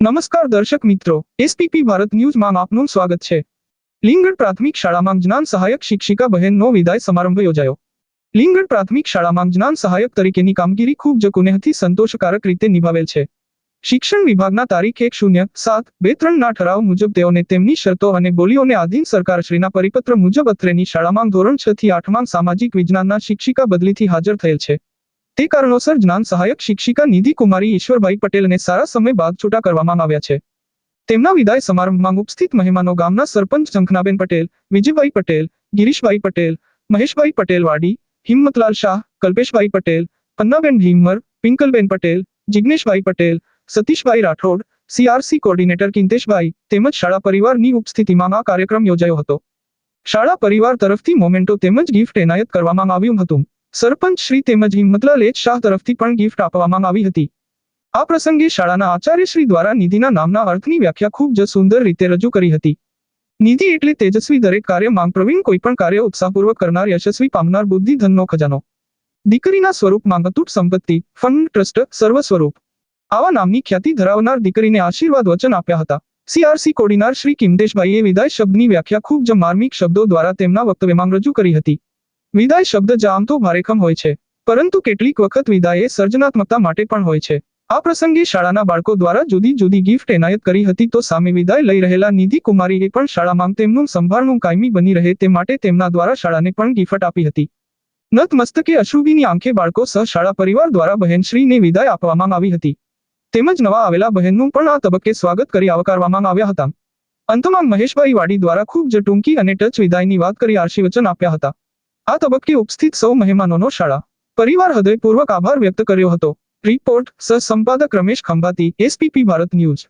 નમસ્કાર દર્શક મિત્રો એસપીપી ભારત ન્યૂઝમાં આપનું સ્વાગત છે. લિંગડ પ્રાથમિક શાળામાં જ્ઞાન સહાયક શિક્ષિકા બહેનનો વિદાય સમારંભ યોજાયો. લિંગડ પ્રાથમિક શાળામાં જ્ઞાન સહાયક તરીકેની કામગીરી ખૂબ જ કુનેહથી સંતોષકારક રીતે નિભાવેલ છે. શિક્ષણ વિભાગના તારીખ એક શૂન્ય સાત બે ત્રણના ઠરાવ મુજબ તેઓને તેમની શરતો અને બોલીઓને આધીન સરકારશ્રીના પરિપત્ર મુજબ અત્રેની શાળામાં ધોરણ છ થી આઠમાં સામાજિક વિજ્ઞાનના શિક્ષિકા બદલીથી હાજર થયેલ છે. તે કારણોસર જ્ઞાન સહાયક શિક્ષિકા નિધિ કુમારી ઈશ્વરભાઈ પટેલને સારા સમય બાદ છૂટા કરવામાં આવ્યા છે. તેમના વિદાય સમારંભમાં ઉપસ્થિત મહેમાનો ગામના સરપંચ ઝંખનાબેન પટેલ, વિજયભાઈ પટેલ, ગિરીશભાઈ પટેલ, મહેશભાઈ પટેલ વાડી, હિંમતલાલ શાહ, કલ્પેશભાઈ પટેલ, પન્નાબેન ભીમર પિંકલબેન પટેલ, જિગ્નેશભાઈ પટેલ, સતીશભાઈ રાઠોડ, સીઆરસી કોર્ડિનેટર કિંતેશભાઈ તેમજ શાળા પરિવારની ઉપસ્થિતિમાં આ કાર્યક્રમ યોજાયો હતો. શાળા પરિવાર તરફથી મોમેન્ટો તેમજ ગિફ્ટ એનાયત કરવામાં આવ્યું હતું. સરપંચ શ્રી તેમજ હિંમતલાલ એચ શાહ તરફથી પણ ગિફ્ટ આપવામાં આવી હતી. આ પ્રસંગે શાળાના આચાર્ય શ્રી દ્વારા નિધિના નામના અર્થની વ્યાખ્યા ખૂબ જ સુંદર રીતે રજૂ કરી હતી. નિધિ એટલે તેજસ્વી દરેક કાર્ય માંગ પ્રવીણ કોઈપણ કાર્ય ઉત્સાહપૂર્વક કરનાર યશસ્વી પામનાર બુદ્ધિ ધનનો ખજાનો. દીકરીના સ્વરૂપમાં અતૂટ સંપત્તિ ફંડ ટ્રસ્ટ, સર્વ સ્વરૂપ. આવા નામની ખ્યાતિ ધરાવનાર દીકરીને આશીર્વાદ વચન આપ્યા હતા. સીઆરસી કોડીનાર શ્રી કિમદેશભાઈએ વિદાય શબ્દની વ્યાખ્યા ખૂબ જ માર્મિક શબ્દો દ્વારા તેમના વક્તવ્યમાં રજૂ કરી હતી. વિદાય શબ્દ જામ તો ભારેખમ હોય છે. પરંતુ કેટલીક વખત વિદાય એ સર્જનાત્મકતા માટે પણ હોય છે. આ પ્રસંગે શાળાના બાળકો દ્વારા જુદી જુદી ગિફ્ટ એનાયત કરી હતી તો સામે વિદાય લઈ રહેલા નિધિ કુમારીએ પણ શાળામાં તેમનું સંભાળનું કાયમી બની રહે તે માટે તેમના દ્વારા શાળાને પણ ગિફ્ટ આપી હતી. નત મસ્તકે અશ્રુભીની આંખે બાળકો સહ શાળા પરિવાર દ્વારા બહેનશ્રીને વિદાય આપવામાં આવી હતી. તેમજ નવા આવેલા બહેનનું પણ આ તબક્કે સ્વાગત કરી આવકારવામાં આવ્યા હતા. અંતમાં મહેશભાઈ વાડી દ્વારા ખૂબ જ ટૂંકી અને ટચ વિદાયની વાત કરી આશીર્વચન આપ્યા હતા. આ તબક્કે ઉપસ્થિત સૌ મહેમાનોનો શાળા પરિવાર હૃદયપૂર્વક આભાર વ્યક્ત કર્યો હતો. રિપોર્ટ સહ સંપાદક રમેશ ખંભાતી એસપીપી ભારત ન્યૂઝ.